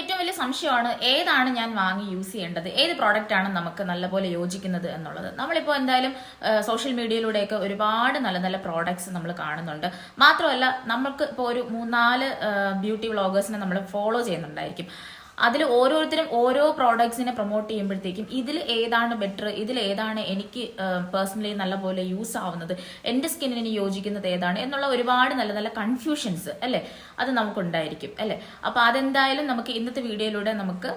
ഏറ്റവും വലിയ സംശയമാണ് ഏതാണ് ഞാൻ വാങ്ങി യൂസ് ചെയ്യേണ്ടത്? ഏത് പ്രോഡക്റ്റ് ആണ് നമുക്ക് നല്ലപോലെ യോജിക്കുന്നത് എന്നുള്ളത്? നമ്മളിപ്പോൾ എന്തായാലും സോഷ്യൽ മീഡിയയിലൂടെയൊക്കെ ഒരുപാട് നല്ല നല്ല പ്രോഡക്ട്സ് നമ്മൾ കാണുന്നുണ്ട്. മാത്രമല്ല നമുക്ക് ഇപ്പോൾ ഒരു മൂന്നാൽ ബ്യൂട്ടി വ്ളോഗേഴ്സിനെ നമ്മൾ ഫോളോ ചെയ്യുന്നുണ്ടായിരിക്കും. അതിൽ ഓരോരുത്തരും ഓരോ പ്രോഡക്ട്സിനെ പ്രൊമോട്ട് ചെയ്യുമ്പോഴത്തേക്കും ഇതിൽ ഏതാണ് ബെറ്റർ ഇതിൽ ഏതാണ് എനിക്ക് പേഴ്സണലി നല്ലപോലെ യൂസ് ആവുന്നത് എന്റെ സ്കിന്നിന് യോജിക്കുന്നത് ഏതാണ് എന്നുള്ള ഒരുപാട് നല്ല നല്ല കൺഫ്യൂഷൻസ് അല്ലേ? അത് നമുക്കുണ്ടായിരിക്കും അല്ലേ? അപ്പോൾ അതെന്തായാലും നമുക്ക് ഇന്നത്തെ വീഡിയോയിലൂടെ നമുക്ക്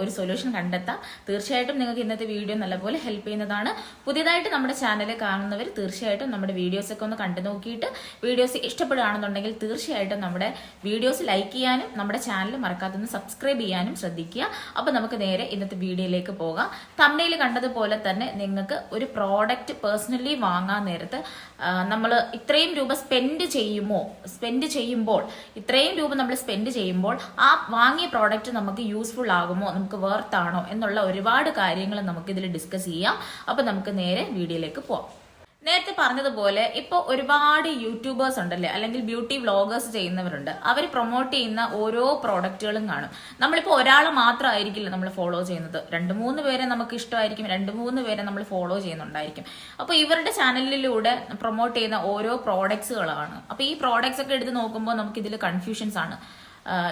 ഒരു സൊല്യൂഷൻ കണ്ടെത്താം. തീർച്ചയായിട്ടും നിങ്ങൾക്ക് ഇന്നത്തെ വീഡിയോ നല്ലപോലെ ഹെൽപ്പ് ചെയ്യുന്നതാണ്. പുതിയതായിട്ട് നമ്മുടെ ചാനൽ കാണുന്നവർ തീർച്ചയായിട്ടും നമ്മുടെ വീഡിയോസൊക്കെ ഒന്ന് കണ്ടു നോക്കിയിട്ട് വീഡിയോസ് ഇഷ്ടപ്പെടുകയാണെന്നുണ്ടെങ്കിൽ തീർച്ചയായിട്ടും നമ്മുടെ വീഡിയോസ് ലൈക്ക് ചെയ്യാനും നമ്മുടെ ചാനൽ മറക്കാത്തൊന്ന് സബ്സ്ക്രൈബ് ചെയ്യാനും ശ്രദ്ധിക്കുക. അപ്പോൾ നമുക്ക് നേരെ ഇന്നത്തെ വീഡിയോയിലേക്ക് പോകാം. തമ്മയിൽ കണ്ടതുപോലെ തന്നെ നിങ്ങൾക്ക് ഒരു പ്രോഡക്റ്റ് പേഴ്സണലി വാങ്ങാൻ നേരത്ത് നമ്മൾ ഇത്രയും രൂപ സ്പെൻഡ് ചെയ്യുമോ? സ്പെൻഡ് ചെയ്യുമ്പോൾ ഇത്രയും രൂപ നമ്മൾ സ്പെൻഡ് ചെയ്യുമ്പോൾ ആ വാങ്ങിയ പ്രോഡക്റ്റ് നമുക്ക് യൂസ്ഫുൾ ആകുമോ? നമുക്ക് വേർത്താണോ എന്നുള്ള ഒരുപാട് കാര്യങ്ങൾ നമുക്ക് ഇതിൽ ഡിസ്കസ് ചെയ്യാം. അപ്പോൾ നമുക്ക് നേരെ വീഡിയോയിലേക്ക് പോവാം. നേരത്തെ പറഞ്ഞതുപോലെ ഇപ്പോൾ ഒരുപാട് യൂട്യൂബേഴ്സ് ഉണ്ടല്ലേ? അല്ലെങ്കിൽ ബ്യൂട്ടി വ്ളോഗേഴ്സ് ചെയ്യുന്നവരുണ്ട്. അവർ പ്രൊമോട്ട് ചെയ്യുന്ന ഓരോ പ്രോഡക്റ്റുകളും കാണും. നമ്മളിപ്പോൾ ഒരാളെ മാത്രമായിരിക്കില്ല നമ്മൾ ഫോളോ ചെയ്യുന്നത്? രണ്ട് മൂന്ന് പേരെ നമുക്ക് ഇഷ്ടമായിരിക്കും രണ്ട് മൂന്ന് പേരെ നമ്മൾ ഫോളോ ചെയ്യുന്നുണ്ടായിരിക്കും. അപ്പോൾ ഇവരുടെ ചാനലിലൂടെ പ്രൊമോട്ട് ചെയ്യുന്ന ഓരോ പ്രോഡക്ട്സുകളാണ് അപ്പോൾ ഈ പ്രോഡക്ട്സ് ഒക്കെ എടുത്ത് നോക്കുമ്പോൾ നമുക്ക് ഇതിൽ കൺഫ്യൂഷൻസ് ആണ്.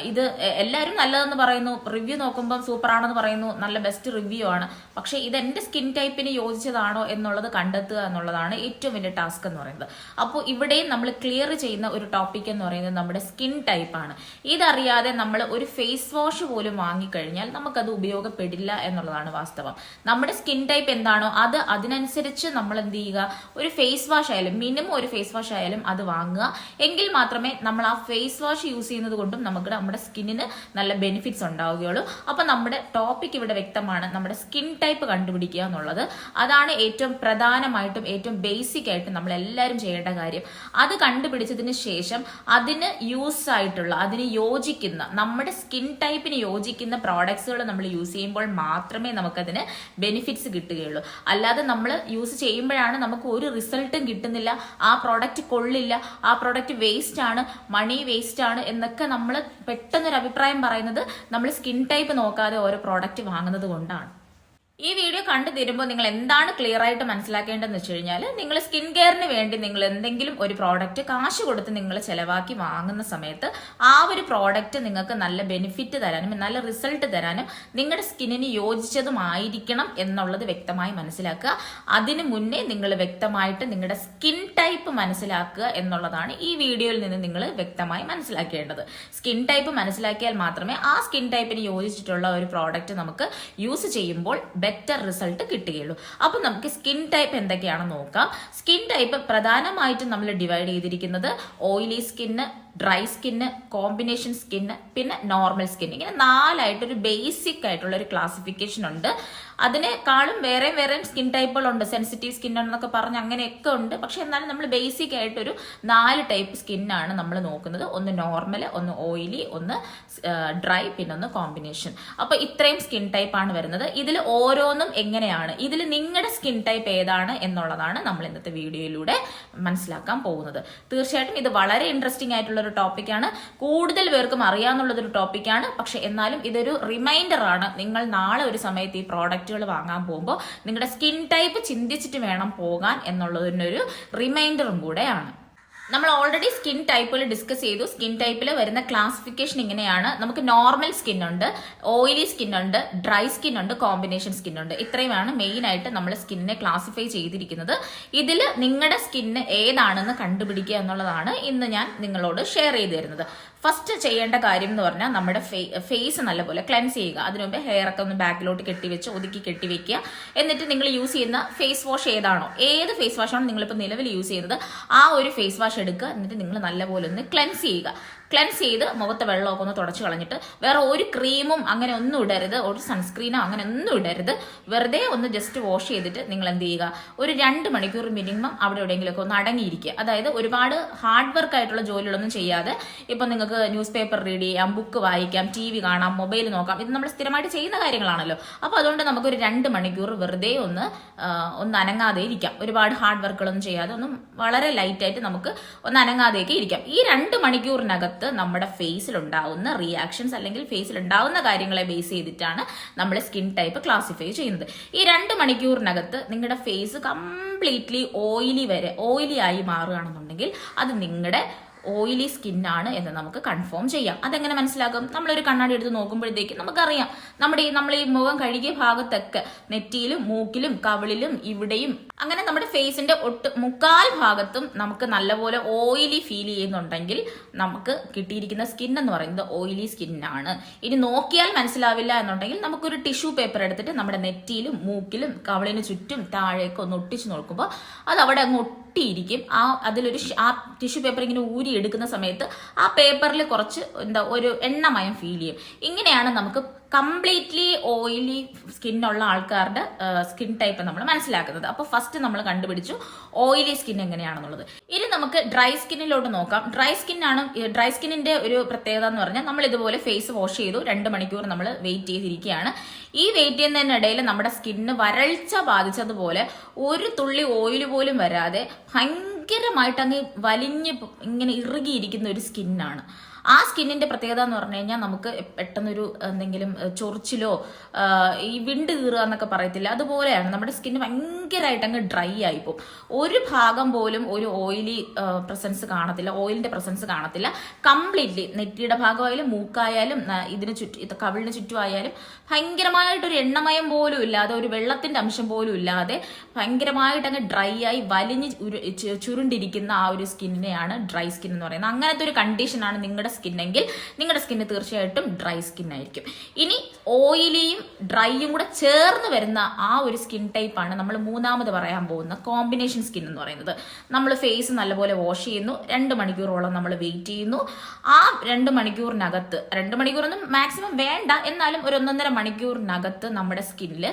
ഇത് എല്ലാവരും നല്ലതെന്ന് പറയുന്നു. റിവ്യൂ നോക്കുമ്പം സൂപ്പർ ആണെന്ന് പറയുന്നു. നല്ല ബെസ്റ്റ് റിവ്യൂ ആണ്. പക്ഷേ ഇത് എന്റെ സ്കിൻ ടൈപ്പിന് യോജിച്ചതാണോ എന്നുള്ളത് കണ്ടെത്തുക എന്നുള്ളതാണ് ഏറ്റവും വലിയ ടാസ്ക് എന്ന് പറയുന്നത്. അപ്പോൾ ഇവിടെയും നമ്മൾ ക്ലിയർ ചെയ്യുന്ന ഒരു ടോപ്പിക് എന്ന് പറയുന്നത് നമ്മുടെ സ്കിൻ ടൈപ്പാണ് ഇതറിയാതെ നമ്മൾ ഒരു ഫേസ് വാഷ് പോലും വാങ്ങിക്കഴിഞ്ഞാൽ നമുക്കത് ഉപയോഗപ്പെടില്ല എന്നുള്ളതാണ് വാസ്തവം. നമ്മുടെ സ്കിൻ ടൈപ്പ് എന്താണോ അത് അതിനനുസരിച്ച് നമ്മൾ എന്ത് ചെയ്യുക? ഒരു ഫേസ് വാഷ് ആയാലും മിനിമം ഒരു ഫേസ് വാഷ് ആയാലും അത് വാങ്ങുക. എങ്കിൽ മാത്രമേ നമ്മൾ ആ ഫേസ് വാഷ് യൂസ് ചെയ്യുന്നത് കൊണ്ടും നമുക്ക് നമ്മുടെ സ്കിന്നിന് നല്ല ബെനിഫിറ്റ്സ് ഉണ്ടാവുകയുള്ളൂ. അപ്പൊ നമ്മുടെ ടോപ്പിക് ഇവിടെ വ്യക്തമാണ്. നമ്മുടെ സ്കിൻ ടൈപ്പ് കണ്ടുപിടിക്കുക എന്നുള്ളത്. അതാണ് ഏറ്റവും പ്രധാനമായിട്ടും ഏറ്റവും ബേസിക് ആയിട്ടും നമ്മൾ എല്ലാവരും ചെയ്യേണ്ട കാര്യം. അത് കണ്ടുപിടിച്ചതിന് ശേഷം അതിന് യൂസ് ആയിട്ടുള്ള അതിന് യോജിക്കുന്ന നമ്മുടെ സ്കിൻ ടൈപ്പിന് യോജിക്കുന്ന പ്രോഡക്ട്സുകൾ നമ്മൾ യൂസ് ചെയ്യുമ്പോൾ മാത്രമേ നമുക്കതിന് ബെനിഫിറ്റ്സ് കിട്ടുകയുള്ളൂ. അല്ലാതെ നമ്മൾ യൂസ് ചെയ്യുമ്പോഴാണ് നമുക്ക് ഒരു റിസൾട്ടും കിട്ടുന്നില്ല. ആ പ്രോഡക്റ്റ് കൊള്ളില്ല. ആ പ്രോഡക്റ്റ് വേസ്റ്റ് ആണ് മണി വേസ്റ്റ് ആണ് എന്നൊക്കെ നമ്മൾ പെട്ടെന്നൊരു അഭിപ്രായം പറയുന്നത് നമ്മൾ സ്കിൻ ടൈപ്പ് നോക്കാതെ ഓരോ പ്രോഡക്റ്റ് വാങ്ങുന്നത് കൊണ്ടാണ്. ഈ വീഡിയോ കണ്ടു തീരുമ്പോൾ നിങ്ങൾ എന്താണ് ക്ലിയർ ആയിട്ട് മനസ്സിലാക്കേണ്ടതെന്ന് വെച്ച് കഴിഞ്ഞാൽ നിങ്ങൾ സ്കിൻ കെയറിന് വേണ്ടി നിങ്ങൾ എന്തെങ്കിലും ഒരു പ്രോഡക്റ്റ് കാശ് കൊടുത്ത് നിങ്ങൾ ചിലവാക്കി വാങ്ങുന്ന സമയത്ത് ആ ഒരു പ്രോഡക്റ്റ് നിങ്ങൾക്ക് നല്ല ബെനിഫിറ്റ് തരാനും നല്ല റിസൾട്ട് തരാനും നിങ്ങളുടെ സ്കിന്നിന് യോജിച്ചതുമായിരിക്കണം എന്നുള്ളത് വ്യക്തമായി മനസ്സിലാക്കുക. അതിനു മുന്നേ നിങ്ങൾ വ്യക്തമായിട്ട് നിങ്ങളുടെ സ്കിൻ ടൈപ്പ് മനസ്സിലാക്കുക എന്നുള്ളതാണ് ഈ വീഡിയോയിൽ നിന്ന് നിങ്ങൾ വ്യക്തമായി മനസ്സിലാക്കേണ്ടത്. സ്കിൻ ടൈപ്പ് മനസ്സിലാക്കിയാൽ മാത്രമേ ആ സ്കിൻ ടൈപ്പിന് യോജിച്ചിട്ടുള്ള ഒരു പ്രോഡക്റ്റ് നമുക്ക് യൂസ് ചെയ്യുമ്പോൾ ബെറ്റർ റിസൾട്ട് കിട്ടുകയുള്ളൂ. അപ്പം നമുക്ക് സ്കിൻ ടൈപ്പ് എന്തൊക്കെയാണെന്ന് നോക്കാം. സ്കിൻ ടൈപ്പ് പ്രധാനമായിട്ടും നമ്മൾ ഡിവൈഡ് ചെയ്തിരിക്കുന്നത് oily skin dry skin combination skin പിന്നെ നോർമൽ സ്കിൻ ഇങ്ങനെ നാലായിട്ടൊരു ബേസിക് ആയിട്ടുള്ള ഒരു ക്ലാസിഫിക്കേഷൻ ഉണ്ട്. അതിനേക്കാളും വേറെ വേറെ സ്കിൻ ടൈപ്പുകളുണ്ട്. സെൻസിറ്റീവ് സ്കിൻ എന്നൊക്കെ പറഞ്ഞ് അങ്ങനെയൊക്കെ ഉണ്ട്. പക്ഷെ എന്നാലും നമ്മൾ ബേസിക് ആയിട്ടൊരു നാല് ടൈപ്പ് സ്കിന്നാണ് നമ്മൾ നോക്കുന്നത്. ഒന്ന് നോർമൽ ഒന്ന് ഓയിലി ഒന്ന് ഡ്രൈ പിന്നെ ഒന്ന് കോമ്പിനേഷൻ. അപ്പൊ ഇത്രയും സ്കിൻ ടൈപ്പാണ് വരുന്നത്. ഇതിൽ ഓരോന്നും എങ്ങനെയാണ്? ഇതിൽ നിങ്ങളുടെ സ്കിൻ ടൈപ്പ് ഏതാണ് എന്നുള്ളതാണ് നമ്മൾ ഇന്നത്തെ വീഡിയോയിലൂടെ മനസ്സിലാക്കാൻ പോകുന്നത്. തീർച്ചയായിട്ടും ഇത് വളരെ ഇൻട്രസ്റ്റിംഗ് ആയിട്ടുള്ള ഒരു ടോപ്പിക്കാണ് കൂടുതൽ പേർക്കും അറിയാവുന്നുള്ളതൊരു ടോപ്പിക്കാണ് പക്ഷെ എന്നാലും ഇതൊരു റിമൈൻഡർ ആണ്. നിങ്ങൾ നാളെ ഒരു സമയത്ത് ഈ പ്രോഡക്റ്റുകൾ വാങ്ങാൻ പോകുമ്പോൾ നിങ്ങളുടെ സ്കിൻ ടൈപ്പ് ചിന്തിച്ചിട്ട് വേണം പോകാൻ എന്നുള്ളതിനൊരു റിമൈൻഡറും കൂടെയാണ് നമ്മൾ ഓൾറെഡി സ്കിൻ ടൈപ്പിൽ ഡിസ്കസ് ചെയ്തു. സ്കിൻ ടൈപ്പിൽ വരുന്ന ക്ലാസിഫിക്കേഷൻ ഇങ്ങനെയാണ്. നമുക്ക് നോർമൽ സ്കിൻ ഉണ്ട് ഓയിലി സ്കിൻ ഉണ്ട് ഡ്രൈ സ്കിൻ ഉണ്ട് കോമ്പിനേഷൻ സ്കിൻ ഉണ്ട്. ഇത്രയുമാണ് മെയിൻ ആയിട്ട് നമ്മൾ സ്കിന്നിനെ ക്ലാസിഫൈ ചെയ്തിരിക്കുന്നത്. ഇതിൽ നിങ്ങളുടെ സ്കിന്ന് ഏതാണെന്ന് കണ്ടുപിടിക്കുക എന്നുള്ളതാണ് ഇന്ന് ഞാൻ നിങ്ങളോട് ഷെയർ ചെയ്തു തരുന്നത്. ഫസ്റ്റ് ചെയ്യേണ്ട കാര്യം എന്ന് പറഞ്ഞാൽ നമ്മുടെ ഫേസ് നല്ലപോലെ ക്ലെൻസ് ചെയ്യുക. അതിനു മുമ്പ് ഹെയർ ഒക്കെ ഒന്ന് ബാക്കിലോട്ട് കെട്ടിവെച്ച് ഒതുക്കി കെട്ടിവെക്കുക. എന്നിട്ട് നിങ്ങൾ യൂസ് ചെയ്യുന്ന ഫേസ് വാഷ് ഏതാണോ ഏത് ഫേസ് വാഷാണോ നിങ്ങളിപ്പോൾ നിലവിൽ യൂസ് ചെയ്യുന്നത് ആ ഒരു ഫേസ് വാഷ് എടുക്കുക. എന്നിട്ട് നിങ്ങൾ നല്ലപോലെ ഒന്ന് ക്ലെൻസ് ചെയ്യുക. ക്ലെൻസ് ചെയ്ത് മുഖത്തെ വെള്ളമൊക്കെ ഒന്ന് തുടച്ചു കളഞ്ഞിട്ട് വേറെ ഒരു ക്രീമും അങ്ങനെ ഒന്നും ഇടരുത്. ഒരു സൺസ്ക്രീനോ അങ്ങനെ ഒന്നും ഇടരുത്. വെറുതെ ഒന്ന് ജസ്റ്റ് വാഷ് ചെയ്തിട്ട് നിങ്ങൾ എന്ത് ചെയ്യുക? ഒരു രണ്ട് മണിക്കൂർ മിനിമം അവിടെ എവിടെയെങ്കിലുമൊക്കെ ഒന്ന് അടങ്ങിയിരിക്കുക. അതായത് ഒരുപാട് ഹാർഡ് വർക്ക് ആയിട്ടുള്ള ജോലികളൊന്നും ചെയ്യാതെ ഇപ്പം നിങ്ങൾക്ക് ന്യൂസ് പേപ്പർ റീഡ് ചെയ്യാം ബുക്ക് വായിക്കാം ടി വി കാണാം മൊബൈൽ നോക്കാം. ഇത് നമ്മൾ സ്ഥിരമായിട്ട് ചെയ്യുന്ന കാര്യങ്ങളാണല്ലോ. അപ്പോൾ അതുകൊണ്ട് നമുക്ക് ഒരു രണ്ട് മണിക്കൂർ വെറുതെ ഒന്ന് ഒന്ന് അനങ്ങാതെ ഇരിക്കാം. ഒരുപാട് ഹാർഡ് വർക്കുകളൊന്നും ചെയ്യാതെ ഒന്നും വളരെ ലൈറ്റായിട്ട് നമുക്ക് ഒന്ന് അനങ്ങാതെയൊക്കെ ഇരിക്കാം. ഈ രണ്ട് മണിക്കൂറിനകത്ത് മണിക്കൂറിനകത്ത് നമ്മുടെ ഫേസിൽ ഉണ്ടാവുന്ന റിയാക്ഷൻസ് അല്ലെങ്കിൽ ഫേസിൽ ഉണ്ടാവുന്ന കാര്യങ്ങളെ ബേസ് ചെയ്തിട്ടാണ് നമ്മൾ സ്കിൻ ടൈപ്പ് ക്ലാസിഫൈ ചെയ്യുന്നത്. ഈ രണ്ട് മണിക്കൂറിനകത്ത് നിങ്ങളുടെ ഫേസ് കംപ്ലീറ്റ്ലി ഓയിലി വരെ ഓയിലി ആയി മാറുകയാണെന്നുണ്ടെങ്കിൽ അത് നിങ്ങളുടെ ഓയിലി സ്കിന്നാണ് എന്ന് നമുക്ക് കൺഫേം ചെയ്യാം. അതെങ്ങനെ മനസ്സിലാകും നമ്മളൊരു കണ്ണാടി എടുത്ത് നോക്കുമ്പോഴത്തേക്ക് നമുക്കറിയാം. നമ്മുടെ ഈ നമ്മൾ ഈ മുഖം കഴുകിയ ഭാഗത്തൊക്കെ നെറ്റിയിലും മൂക്കിലും കവിളിലും ഇവിടെയും അങ്ങനെ നമ്മുടെ ഫേസിന്റെ ഒട്ട് മുക്കാൽ ഭാഗത്തും നമുക്ക് നല്ലപോലെ ഓയിലി ഫീൽ ചെയ്യുന്നുണ്ടെങ്കിൽ നമുക്ക് കിട്ടിയിരിക്കുന്ന സ്കിൻ എന്ന് പറയുന്നത് ഓയിലി സ്കിന്നാണ് ഇനി നോക്കിയാൽ മനസ്സിലാവില്ല എന്നുണ്ടെങ്കിൽ നമുക്കൊരു ടിഷ്യൂ പേപ്പർ എടുത്തിട്ട് നമ്മുടെ നെറ്റിയിലും മൂക്കിലും കവിളിന് ചുറ്റും താഴേക്ക് ഒന്ന് ഒട്ടിച്ച് നോക്കുമ്പോൾ അത് അവിടെ അങ്ങ് ഒട്ടിയിരിക്കും ആ അതിലൊരു ആ ടിഷ്യൂ പേപ്പർ ഇങ്ങനെ ഊരി എടുക്കുന്ന സമയത്ത് ആ പേപ്പറിൽ കുറച്ച് എന്താ ഒരു എണ്ണമയം ഫീൽ ചെയ്യും. ഇങ്ങനെയാണ് നമുക്ക് കംപ്ലീറ്റ്ലി ഓയിലി സ്കിന്നുള്ള ആൾക്കാരുടെ സ്കിൻ ടൈപ്പ് നമ്മൾ മനസ്സിലാക്കുന്നത്. അപ്പോൾ ഫസ്റ്റ് നമ്മൾ കണ്ടുപിടിച്ചു ഓയിലി സ്കിൻ എങ്ങനെയാണെന്നുള്ളത്. ഇനി നമുക്ക് ഡ്രൈ സ്കിന്നിലോട്ട് നോക്കാം. ഡ്രൈ സ്കിന്നാണ് ഡ്രൈ സ്കിന്നിന്റെ ഒരു പ്രത്യേകത എന്ന് പറഞ്ഞാൽ നമ്മൾ ഇതുപോലെ ഫേസ് വാഷ് ചെയ്തു. രണ്ട് മണിക്കൂർ നമ്മൾ വെയിറ്റ് ചെയ്തിരിക്കുകയാണ്. ഈ വെയിറ്റ് ചെയ്യുന്നതിനിടയിൽ നമ്മുടെ സ്കിന്നിന് വരൾച്ച ബാധിച്ചതുപോലെ ഒരു തുള്ളി ഓയിൽ പോലും വരാതെ ഭയങ്കരമായിട്ട് അങ്ങ് വലിഞ്ഞ് ഇങ്ങനെ ഇറുകിയിരിക്കുന്ന ഒരു സ്കിന്നാണ്. ആ സ്കിന്നിന്റെ പ്രത്യേകത എന്ന് പറഞ്ഞു കഴിഞ്ഞാൽ നമുക്ക് പെട്ടെന്നൊരു എന്തെങ്കിലും ചൊറിച്ചിലോ ഈ വിണ്ട് കീറുക എന്നൊക്കെ പറയത്തില്ല. അതുപോലെയാണ് നമ്മുടെ സ്കിന്ന് ഭയങ്കരമായിട്ട് അങ്ങ് ഡ്രൈ പോകും ഒരു ഭാഗം പോലും ഒരു ഓയിലി പ്രസൻസ് കാണത്തില്ല ഓയിലിന്റെ പ്രസൻസ് കാണത്തില്ല. കംപ്ലീറ്റ്ലി നെറ്റിയുടെ ഭാഗമായാലും മൂക്കായാലും ഇതിന് ചുറ്റും കവിളിന് ചുറ്റുമായാലും ഭയങ്കരമായിട്ടൊരു എണ്ണമയം പോലും ഇല്ലാതെ ഒരു വെള്ളത്തിന്റെ അംശം പോലും ഇല്ലാതെ ഭയങ്കരമായിട്ട് അങ്ങ് ഡ്രൈ ആയി വലിഞ്ഞ് ചുരുണ്ടിരിക്കുന്ന ആ ഒരു സ്കിന്നിനെയാണ് ഡ്രൈ സ്കിൻ എന്ന് പറയുന്നത്. അങ്ങനത്തെ ഒരു കണ്ടീഷനാണ് നിങ്ങളുടെ സ്കിന്നെങ്കിൽ നിങ്ങളുടെ സ്കിന്ന് തീർച്ചയായിട്ടും ഡ്രൈ സ്കിൻ ആയിരിക്കും. ഇനി ഓയിലിയും ഡ്രൈയും കൂടെ ചേർന്ന് വരുന്ന ആ ഒരു സ്കിൻ ടൈപ്പാണ് നമ്മൾ മൂന്നാമത് പറയാൻ പോകുന്ന കോമ്പിനേഷൻ സ്കിൻ എന്ന് പറയുന്നത്. നമ്മൾ ഫേസ് നല്ലപോലെ വാഷ് ചെയ്യുന്നു രണ്ട് മണിക്കൂറോളം നമ്മൾ വെയിറ്റ് ചെയ്യുന്നു. ആ രണ്ട് മണിക്കൂറിനകത്ത് രണ്ട് മണിക്കൂറൊന്നും മാക്സിമം വേണ്ട എന്നാലും ഒരു ഒന്നൊന്നര മണിക്കൂറിനകത്ത് നമ്മുടെ സ്കിന്നിൽ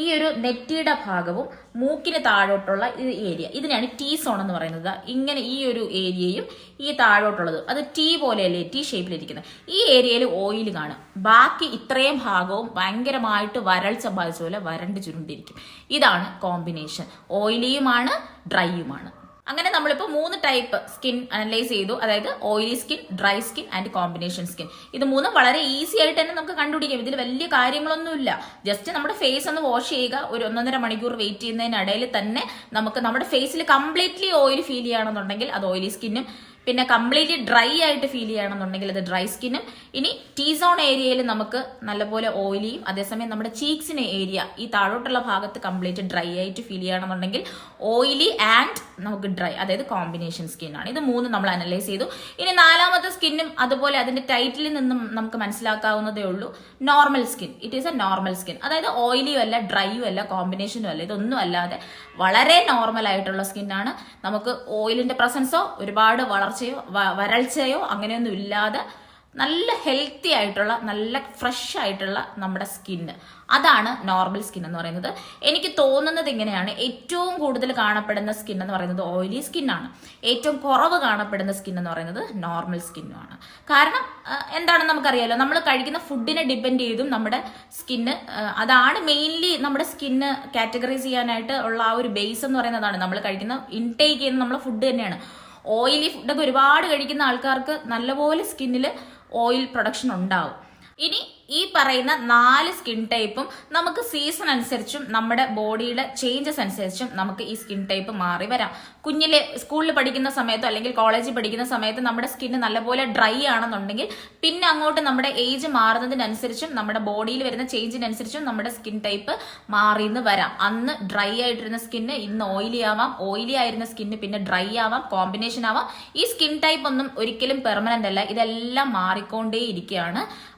ഈ ഒരു നെറ്റിയുടെ ഭാഗവും മൂക്കിന് താഴോട്ടുള്ള ഈ ഏരിയ ഇതിനെയാണ് ടീ സോൺ എന്ന് പറയുന്നത്. ഇങ്ങനെ ഈ ഒരു ഏരിയയും ഈ താഴോട്ടുള്ളത്. അത് ടീ പോലെയല്ലേ? ടീ ഷേപ്പിലിരിക്കുന്നത് ഈ ഏരിയയിൽ ഓയിൽ കാണും. ബാക്കി ഇത്രയും ഭാഗവും ഭയങ്കരമായിട്ട് വരൾച്ച ബാധിച്ച പോലെ വരണ്ട് ചുരുണ്ടിരിക്കും. ഇതാണ് കോമ്പിനേഷൻ ഓയിലിയുമാണ് ഡ്രൈയുമാണ് അങ്ങനെ നമ്മളിപ്പോൾ മൂന്ന് ടൈപ്പ് സ്കിൻ അനലൈസ് ചെയ്തു. അതായത് oily skin dry skin and combination skin ഇത് മൂന്നും വളരെ ഈസി ആയിട്ട് തന്നെ നമുക്ക് കണ്ടുപിടിക്കാം. ഇതിൽ വലിയ കാര്യങ്ങളൊന്നുമില്ല. ജസ്റ്റ് നമ്മുടെ ഫേസ് ഒന്ന് വാഷ് ചെയ്യുക. ഒരു ഒന്നൊന്നര മണിക്കൂർ വെയിറ്റ് ചെയ്യുന്നതിനിടയിൽ തന്നെ നമുക്ക് നമ്മുടെ ഫേസിൽ കംപ്ലീറ്റ്ലി ഓയിൽ ഫീൽ ചെയ്യണമെന്നുണ്ടെങ്കിൽ അത് ഓയിലി സ്കിന്നും പിന്നെ കംപ്ലീറ്റ്ലി ഡ്രൈ ആയിട്ട് ഫീൽ ചെയ്യണമെന്നുണ്ടെങ്കിൽ അത് ഡ്രൈ സ്കിന്നും ഇനി ടീ സോൺ ഏരിയയിൽ നമുക്ക് നല്ലപോലെ ഓയിലിയും അതേസമയം നമ്മുടെ ചീക്സിന് ഏരിയ ഈ താഴോട്ടുള്ള ഭാഗത്ത് കംപ്ലീറ്റ് ഡ്രൈ ആയിട്ട് ഫീൽ ചെയ്യണമെന്നുണ്ടെങ്കിൽ ഓയിലി ആൻഡ് നമുക്ക് ഡ്രൈ അതായത് കോമ്പിനേഷൻ സ്കിന്നാണ് ഇത് മൂന്ന് നമ്മൾ അനലൈസ് ചെയ്തു. ഇനി നാലാമത്തെ സ്കിന്നും അതുപോലെ അതിന്റെ ടൈറ്റിലിൽ നിന്നും നമുക്ക് മനസ്സിലാക്കാവുന്നതേ ഉള്ളൂ. Normal skin it is a normal skin അതായത് ഓയിലിയും അല്ല ഡ്രൈയും അല്ല കോമ്പിനേഷനും അല്ല ഇതൊന്നും അല്ലാതെ വളരെ നോർമൽ ആയിട്ടുള്ള സ്കിന്നാണ് നമുക്ക് ഓയിലിന്റെ പ്രസൻസോ ഒരുപാട് വളർച്ചയോ വരൾച്ചയോ അങ്ങനെയൊന്നും ഇല്ലാതെ നല്ല ഹെൽത്തി ആയിട്ടുള്ള നല്ല ഫ്രഷ് ആയിട്ടുള്ള നമ്മുടെ സ്കിന്ന് അതാണ് നോർമൽ സ്കിൻ എന്ന് പറയുന്നത്. എനിക്ക് തോന്നുന്നത് ഇങ്ങനെയാണ്. ഏറ്റവും കൂടുതൽ കാണപ്പെടുന്ന സ്കിൻ എന്ന് പറയുന്നത് ഓയിലി സ്കിന്നാണ് ഏറ്റവും കുറവ് കാണപ്പെടുന്ന സ്കിൻ എന്ന് പറയുന്നത് നോർമൽ സ്കിന്നുമാണ് കാരണം എന്താണെന്ന് നമുക്കറിയാലോ? നമ്മൾ കഴിക്കുന്ന ഫുഡിനെ ഡിപ്പെൻഡ് ചെയ്തും നമ്മുടെ സ്കിന്ന് അതാണ് മെയിൻലി നമ്മുടെ സ്കിന്ന് കാറ്റഗറൈസ് ചെയ്യാനായിട്ട് ഉള്ള ആ ഒരു ബേസ് എന്ന് പറയുന്നതാണ്. നമ്മൾ കഴിക്കുന്ന ഇൻടേക്ക് ചെയ്യുന്ന നമ്മളെ ഫുഡ് തന്നെയാണ്. ഓയിലി ഫുഡൊക്കെ ഒരുപാട് കഴിക്കുന്ന ആൾക്കാർക്ക് നല്ലപോലെ സ്കിന്നിൽ ഓയിൽ പ്രൊഡക്ഷൻ ഉണ്ടാവും. ഇനി ഈ പറയുന്ന നാല് സ്കിൻ ടൈപ്പും നമുക്ക് സീസൺ അനുസരിച്ചും നമ്മുടെ ബോഡിയുടെ ചേഞ്ചസ് അനുസരിച്ചും നമുക്ക് ഈ സ്കിൻ ടൈപ്പ് മാറി വരാം. കുഞ്ഞിലെ സ്കൂളിൽ പഠിക്കുന്ന സമയത്തോ അല്ലെങ്കിൽ കോളേജിൽ പഠിക്കുന്ന സമയത്ത് നമ്മുടെ സ്കിന്ന് നല്ലപോലെ ഡ്രൈ ആണെന്നുണ്ടെങ്കിൽ പിന്നെ അങ്ങോട്ട് നമ്മുടെ ഏജ് മാറുന്നതിനനുസരിച്ചും നമ്മുടെ ബോഡിയിൽ വരുന്ന ചേഞ്ചിനനുസരിച്ചും നമ്മുടെ സ്കിൻ ടൈപ്പ് മാറി എന്ന് വരാം. അന്ന് ഡ്രൈ ആയിട്ടിരുന്ന സ്കിന്ന് ഇന്ന് ഓയിലി ആവാം. ഓയിലി ആയിരുന്ന സ്കിന്ന് പിന്നെ ഡ്രൈ ആവാം. കോമ്പിനേഷൻ ആവാം. ഈ സ്കിൻ ടൈപ്പ് ഒന്നും ഒരിക്കലും പെർമനന്റ് അല്ല. ഇതെല്ലാം മാറിക്കൊണ്ടേയിരിക്കുകയാണ്.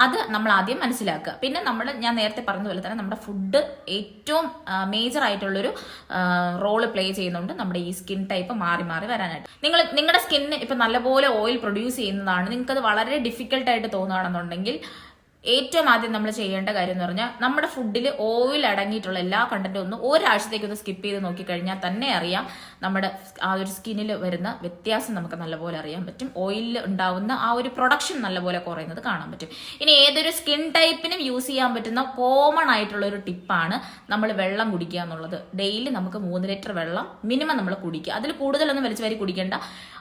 അത് നമ്മൾ ആദ്യം മനസ്സിലാക്കുക. പിന്നെ നമ്മൾ ഞാൻ നേരത്തെ പറഞ്ഞ പോലെ തന്നെ നമ്മുടെ ഫുഡ് ഏറ്റവും മേജർ ആയിട്ടുള്ളൊരു റോൾ പ്ലേ ചെയ്യുന്നുണ്ട് നമ്മുടെ ഈ സ്കിൻ ടൈപ്പ് മാറി മാറി വരാനായിട്ട്. നിങ്ങൾ നിങ്ങളുടെ സ്കിന്നിന് ഇപ്പം നല്ലപോലെ ഓയിൽ പ്രൊഡ്യൂസ് ചെയ്യുന്നതാണ്. നിങ്ങൾക്കത് വളരെ ഡിഫിക്കൽട്ട് ആയിട്ട് തോന്നുകയാണെന്നുണ്ടെങ്കിൽ ഏറ്റവും ആദ്യം നമ്മൾ ചെയ്യേണ്ട കാര്യം എന്ന് പറഞ്ഞാൽ നമ്മുടെ ഫുഡിൽ ഓയിൽ അടങ്ങിയിട്ടുള്ള എല്ലാ കണ്ടന്റും ഒന്ന് ഒരാഴ്ചത്തേക്ക് ഒന്ന് സ്കിപ്പ് ചെയ്ത് നോക്കിക്കഴിഞ്ഞാൽ തന്നെ അറിയാം നമ്മുടെ ആ ഒരു സ്കിന്നിൽ വരുന്ന വ്യത്യാസം നമുക്ക് നല്ലപോലെ അറിയാൻ പറ്റും. ഓയിലിൽ ഉണ്ടാവുന്ന ആ ഒരു പ്രൊഡക്ഷൻ നല്ലപോലെ കുറയുന്നത് കാണാൻ പറ്റും. ഇനി ഏതൊരു സ്കിൻ ടൈപ്പിനും യൂസ് ചെയ്യാൻ പറ്റുന്ന കോമൺ ആയിട്ടുള്ള ഒരു ടിപ്പാണ് നമ്മൾ വെള്ളം കുടിക്കുക എന്നുള്ളത്. ഡെയിലി നമുക്ക് മൂന്ന് ലിറ്റർ വെള്ളം മിനിമം നമ്മൾ കുടിക്കുക. അതിൽ കൂടുതലൊന്നും വലിച്ചു വാരി കുടിക്കേണ്ട.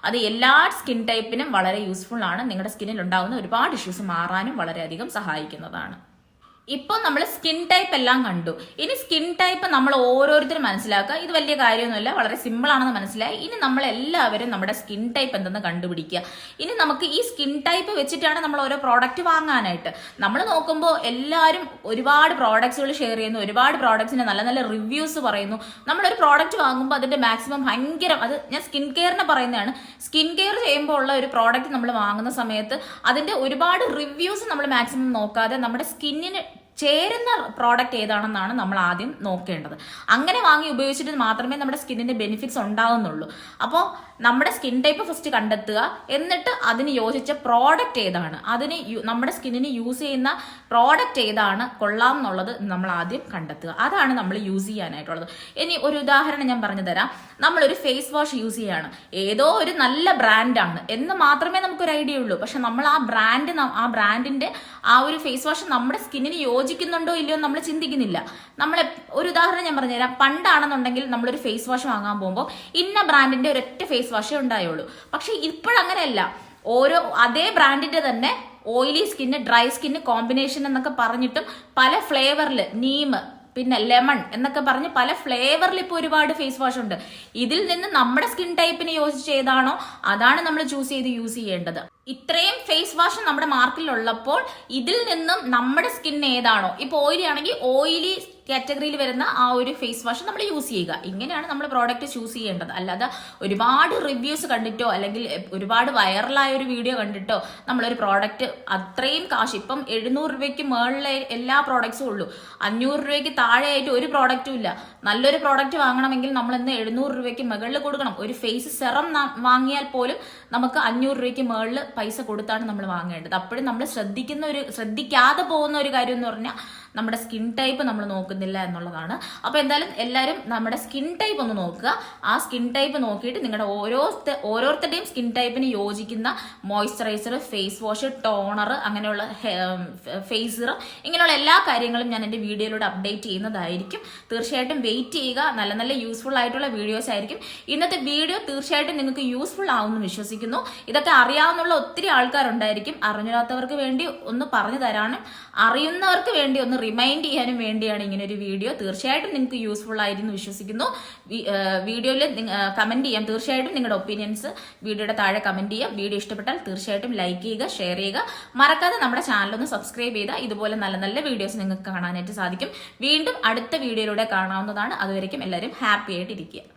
അത് എല്ലാ സ്കിൻ ടൈപ്പിനും വളരെ യൂസ്ഫുൾ ആണ്. നിങ്ങളുടെ സ്കിന്നിൽ ഉണ്ടാകുന്ന ഒരുപാട് ഇഷ്യൂസ് മാറാനും വളരെയധികം സഹായിക്കുന്നതാണ്. ഇപ്പോൾ നമ്മൾ സ്കിൻ ടൈപ്പ് എല്ലാം കണ്ടു. ഇനി സ്കിൻ ടൈപ്പ് നമ്മൾ ഓരോരുത്തരും മനസ്സിലാക്കുക. ഇത് വലിയ കാര്യമൊന്നുമില്ല വളരെ സിമ്പിൾ ആണെന്ന് മനസ്സിലായി. ഇനി നമ്മൾ എല്ലാവരും നമ്മുടെ സ്കിൻ ടൈപ്പ് എന്തെന്ന് കണ്ടുപിടിക്കുക. ഇനി നമുക്ക് ഈ സ്കിൻ ടൈപ്പ് വെച്ചിട്ടാണ് നമ്മൾ ഓരോ പ്രോഡക്റ്റ് വാങ്ങാനായിട്ട്. നമ്മൾ നോക്കുമ്പോൾ എല്ലാവരും ഒരുപാട് പ്രോഡക്റ്റ്സുകൾ ഷെയർ ചെയ്യുന്നു ഒരുപാട് പ്രോഡക്ട്സിന് നല്ല നല്ല റിവ്യൂസ് പറയുന്നു. നമ്മളൊരു പ്രോഡക്റ്റ് വാങ്ങുമ്പോൾ അതിന്റെ മാക്സിമം ഭയങ്കര അത് ഞാൻ സ്കിൻ കെയറിനെ പറയുന്നതാണ്. സ്കിൻ കെയർ ചെയ്യുമ്പോൾ ഉള്ള ഒരു പ്രോഡക്റ്റ് നമ്മൾ വാങ്ങുന്ന സമയത്ത് അതിന്റെ ഒരുപാട് റിവ്യൂസ് നമ്മൾ മാക്സിമം നോക്കാതെ നമ്മുടെ സ്കിന്നിന് ചേരുന്ന പ്രോഡക്റ്റ് ഏതാണെന്നാണ് നമ്മൾ ആദ്യം നോക്കേണ്ടത്. അങ്ങനെ വാങ്ങി ഉപയോഗിച്ചിട്ട് മാത്രമേ നമ്മുടെ സ്കിന്നിന്റെ ബെനിഫിറ്റ്സ് ഉണ്ടാവുന്നുള്ളൂ. അപ്പോൾ നമ്മുടെ സ്കിൻ ടൈപ്പ് ഫസ്റ്റ് കണ്ടെത്തുക. എന്നിട്ട് അതിന് യോജിച്ച പ്രോഡക്റ്റ് ഏതാണ്? അതിന് നമ്മുടെ സ്കിന്നിന് യൂസ് ചെയ്യുന്ന പ്രോഡക്റ്റ് ഏതാണ്? കൊള്ളാം എന്നുള്ളത് നമ്മൾ ആദ്യം കണ്ടെത്തുക. അതാണ് നമ്മൾ യൂസ് ചെയ്യാനായിട്ടുള്ളത്. ഇനി ഒരു ഉദാഹരണം ഞാൻ പറഞ്ഞു തരാം നമ്മളൊരു ഫേസ് വാഷ് യൂസ് ചെയ്യാണ്. ഏതോ ഒരു നല്ല ബ്രാൻഡാണ് എന്ന് മാത്രമേ നമുക്കൊരു ഐഡിയ ഉള്ളൂ. പക്ഷെ നമ്മൾ ആ ബ്രാൻഡ് ആ ബ്രാൻഡിന്റെ ആ ഒരു ഫേസ് വാഷ് നമ്മുടെ സ്കിന്നിന് യോജിക്കുന്നുണ്ടോ ഇല്ലയോ നമ്മൾ ചിന്തിക്കുന്നില്ല. നമ്മൾ ഒരു ഉദാഹരണം ഞാൻ പറഞ്ഞുതരാം. പണ്ടാണെന്നുണ്ടെങ്കിൽ നമ്മളൊരു ഫേസ് വാഷ് വാങ്ങാൻ പോകുമ്പോൾ ഇന്ന ബ്രാൻഡിന്റെ ഒരൊറ്റ ഫേസ് വാഷേ ഉണ്ടായുള്ളൂ. പക്ഷെ ഇപ്പോഴങ്ങനെയല്ല. ഓരോ അതേ ബ്രാൻഡിന്റെ തന്നെ oily skin dry skin combination എന്നൊക്കെ പറഞ്ഞിട്ടും പല ഫ്ലേവറിൽ നീം പിന്നെ ലെമൺ എന്നൊക്കെ പറഞ്ഞ് പല ഫ്ലേവറിൽ ഇപ്പോൾ ഒരുപാട് ഫേസ് വാഷ് ഉണ്ട്. ഇതിൽ നിന്ന് നമ്മുടെ സ്കിൻ ടൈപ്പിന് യോജിച്ച് ഏതാണോ അതാണ് നമ്മൾ ചൂസ് ചെയ്ത് യൂസ് ചെയ്യേണ്ടത്. ഇത്രയും ഫേസ് വാഷ് നമ്മുടെ മാർക്കറ്റിൽ ഉള്ളപ്പോൾ ഇതിൽ നിന്നും നമ്മുടെ സ്കിൻ ഏതാണോ ഇപ്പോൾ ഓയിലി ആണെങ്കിൽ ഓയിലി കാറ്റഗറിയിൽ വരുന്ന ആ ഒരു ഫേസ് വാഷ് നമ്മൾ യൂസ് ചെയ്യുക. ഇങ്ങനെയാണ് നമ്മൾ പ്രോഡക്റ്റ് ചൂസ് ചെയ്യേണ്ടത്. അല്ലാതെ ഒരുപാട് റിവ്യൂസ് കണ്ടിട്ടോ അല്ലെങ്കിൽ ഒരുപാട് വൈറലായ ഒരു വീഡിയോ കണ്ടിട്ടോ നമ്മളൊരു പ്രോഡക്റ്റ് അത്രയും കാശ് ഇപ്പം എഴുന്നൂറ് രൂപയ്ക്ക് മുകളിലെ എല്ലാ പ്രോഡക്ട്സും ഉള്ളൂ. അഞ്ഞൂറ് രൂപയ്ക്ക് താഴെയായിട്ട് ഒരു പ്രോഡക്റ്റും ഇല്ല. നല്ലൊരു പ്രോഡക്റ്റ് വാങ്ങണമെങ്കിൽ നമ്മൾ ഇന്ന് എഴുന്നൂറ് രൂപയ്ക്ക് മുകളിൽ കൊടുക്കണം. ഒരു ഫേസ് സെറം വാങ്ങിയാൽ പോലും നമുക്ക് അഞ്ഞൂറ് രൂപയ്ക്ക് മുകളിൽ പൈസ കൊടുത്താണ് നമ്മൾ വാങ്ങേണ്ടത്. അപ്പോഴും നമ്മൾ ശ്രദ്ധിക്കുന്ന ഒരു ശ്രദ്ധിക്കാതെ പോകുന്ന ഒരു കാര്യം എന്ന് പറഞ്ഞാൽ നമ്മുടെ സ്കിൻ ടൈപ്പ് നമ്മൾ നോക്കുന്നില്ല എന്നുള്ളതാണ്. അപ്പോൾ എന്തായാലും എല്ലാവരും നമ്മുടെ സ്കിൻ ടൈപ്പ് ഒന്ന് നോക്കുക. ആ സ്കിൻ ടൈപ്പ് നോക്കിയിട്ട് നിങ്ങളുടെ ഓരോ ഓരോരുത്തരുടെയും സ്കിൻ ടൈപ്പിന് യോജിക്കുന്ന മോയ്സ്ചറൈസർ ഫേസ് വാഷ് ടോണർ അങ്ങനെയുള്ള ഫേസ് സിറം ഇങ്ങനെയുള്ള എല്ലാ കാര്യങ്ങളും ഞാൻ എന്റെ വീഡിയോയിലൂടെ അപ്ഡേറ്റ് ചെയ്യുന്നതായിരിക്കും. തീർച്ചയായിട്ടും വെയിറ്റ് ചെയ്യുക. നല്ല നല്ല യൂസ്ഫുൾ ആയിട്ടുള്ള വീഡിയോസ് ആയിരിക്കും. ഇന്നത്തെ വീഡിയോ തീർച്ചയായിട്ടും നിങ്ങൾക്ക് യൂസ്ഫുൾ ആവുമെന്ന് വിശ്വസിക്കുന്നു. ഇതൊക്കെ അറിയാവുന്ന ഒത്തിരി ആൾക്കാരുണ്ടായിരിക്കും. അറിഞ്ഞില്ലാത്തവർക്ക് വേണ്ടി ഒന്ന് പറഞ്ഞു തരാനും അറിയുന്നവർക്ക് വേണ്ടി ഒന്ന് റിമൈൻഡ് ചെയ്യാനും വേണ്ടിയാണ് ഇങ്ങനെ ഒരു വീഡിയോ തീർച്ചയായിട്ടും നിങ്ങൾക്ക് യൂസ്ഫുൾ ആയിരുന്നു വിശ്വസിക്കുന്നു. വീഡിയോയിൽ കമന്റ് ചെയ്യാം. തീർച്ചയായിട്ടും നിങ്ങളുടെ ഒപ്പീനിയൻസ് വീഡിയോയുടെ താഴെ കമന്റ് ചെയ്യാം. വീഡിയോ ഇഷ്ടപ്പെട്ടാൽ തീർച്ചയായിട്ടും ലൈക്ക് ചെയ്യുക ഷെയർ ചെയ്യുക. മറക്കാതെ നമ്മുടെ ചാനൽ ഒന്ന് സബ്സ്ക്രൈബ് ചെയ്താൽ ഇതുപോലെ നല്ല നല്ല വീഡിയോസ് നിങ്ങൾക്ക് കാണാനായിട്ട് സാധിക്കും. വീണ്ടും അടുത്ത വീഡിയോയിലൂടെ കാണാവുന്നതാണ്. അതുവരെയും എല്ലാവരും ഹാപ്പി ആയിട്ടിരിക്കുക.